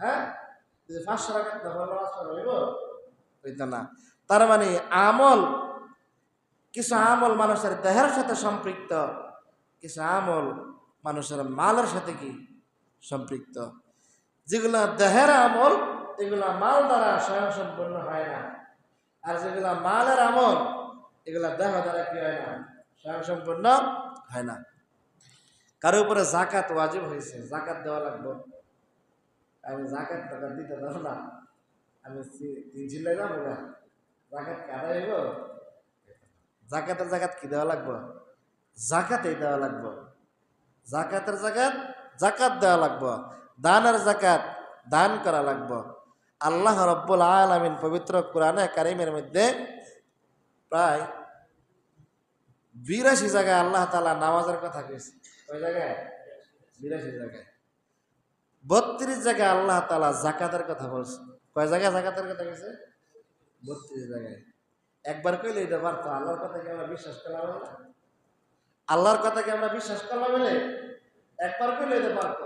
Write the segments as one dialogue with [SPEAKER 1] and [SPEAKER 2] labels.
[SPEAKER 1] হ্যাঁ? পাঁচশো না। তার মানে আমল, কিছু আমল মানুষের দেহের সাথে সম্পৃক্ত, কিছু আমল মানুষের মালের সাথে কি সম্পৃক্ত? যেগুলা দেহের আমল, এগুলা মাল দ্বারা স্বয়ং সম্পূর্ণ হয় না। আর যেগুলা মালের আমল, এগুলা দেহ দ্বারা কি হয় না? স্বয়ং সম্পূর্ণ হয় না। কারও উপরে জাকাত ওয়াজিব হয়েছে, জাকাত দেওয়া লাগবে। আমি জাকাত টাকা দিতে পারব না। আমি তিন চিল্লে যাব না জাকাত কাটা হইব? জাকাতের জাকাত কি দেওয়া লাগবে? জাকাতেই দেওয়া লাগবে। জাকাতের জাকাত জাকাত দেওয়া লাগবে। দানের জাকাত দান করা লাগবে। আল্লাহ রব্বুল আলমিন পবিত্র কোরআনে কারিমের মধ্যে প্রায় বিরাশি জায়গায় আল্লাহ তালা নামাজের কথা কইছে। ওই জায়গায়? বিরাশি জায়গায়। বত্রিশ জায়গায় আল্লাহ তালা জাকাতের কথা বলছে। কয় জায়গায় জাকাতের কথা কইছে? বত্রিশ জায়গায়। একবার কইলে এটা পারতো আল্লাহর কথা কি আমরা বিশ্বাস করলাম আল্লাহর কথা কি আমরা বিশ্বাস করলাম একবার কইলে এটা পারতো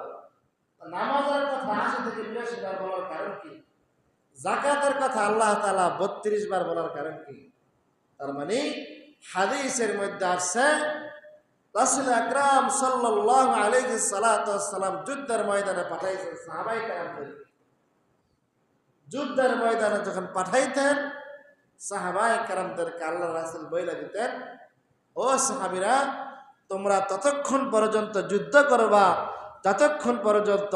[SPEAKER 1] নামাজের কথা আশি থেকে বিরাশি বার বলার কারণ কি? জাকাতের কথা আল্লাহ তালা বত্রিশ বার বলার কারণ কি? তার মানে হাদিসের মধ্যে আসছে রাসুল আকরাম যুদ্ধের ময়দানে পাঠাইছেন, সাহাবাই যুদ্ধের ময়দানে যখন পাঠাইতেন, সাহাবাই কারামদেরকে আল্লাহ রাসুল বইলা দিতেন, ও সাহাবিরা, তোমরা ততক্ষণ পর্যন্ত যুদ্ধ করবা ততক্ষণ পর্যন্ত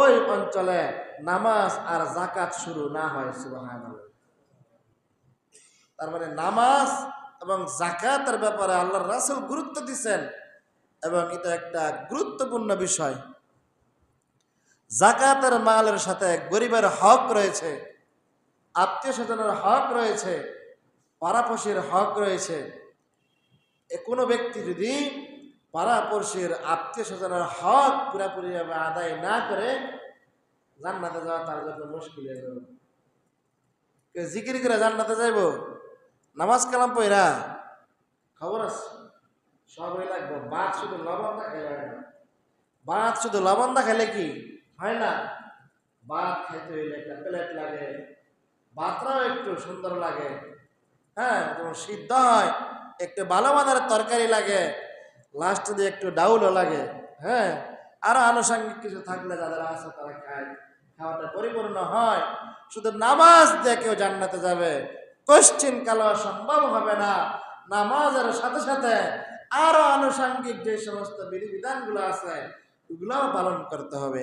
[SPEAKER 1] ওই অঞ্চলে নামাজ আর জাকাত শুরু না হয়, সুবহানাল্লাহ। তার মানে নামাজ এবং জাকাতের ব্যাপারে আল্লাহর রাসুল গুরুত্ব দিচ্ছেন এবং এটা একটা গুরুত্বপূর্ণ বিষয়। জাকাতের মালের সাথে গরিবের হক রয়েছে আত্মীয় স্বজনের হক রয়েছে, পাড়াপড়শির হক রয়েছে। কোনো ব্যক্তি যদি পাড়াপড়শির আত্মীয় স্বজনের হক পুরাপুরিভাবে আদায় না করে, জান্নাতে যাওয়া তার জন্য মুশকিল হয়ে যাবে। জিকির করে জান্নাতে যাইব? নামাজ কালাম পইরা খবর আছে? সবই লাগবো। বাদ শুধু লবণ না খাইলে শুধু লবণ না খাইলে কি হয় না? ভাত খাইতে হইলে একটা প্লেট লাগে। ভাতটাও একটু সুন্দর লাগে। হ্যাঁ যেমন সিদ্ধ হয়, একটু ভালো মানের তরকারি লাগে। লাস্টে দিয়ে একটু ডাউলও লাগে। হ্যাঁ আরও আনুষঙ্গিক কিছু থাকলে যাদের আছে তারা খায়। খাওয়াটা পরিপূর্ণ হয়। শুধু নামাজ দিয়ে কেউ জান্নাতে যাবে। কোশ্চিন কালো সম্ভব হবে না। নামাজের সাথে সাথে আরও আনুষাঙ্গিক যে সমস্ত বিধিবিধানগুলো আছে, ওগুলোও পালন করতে হবে।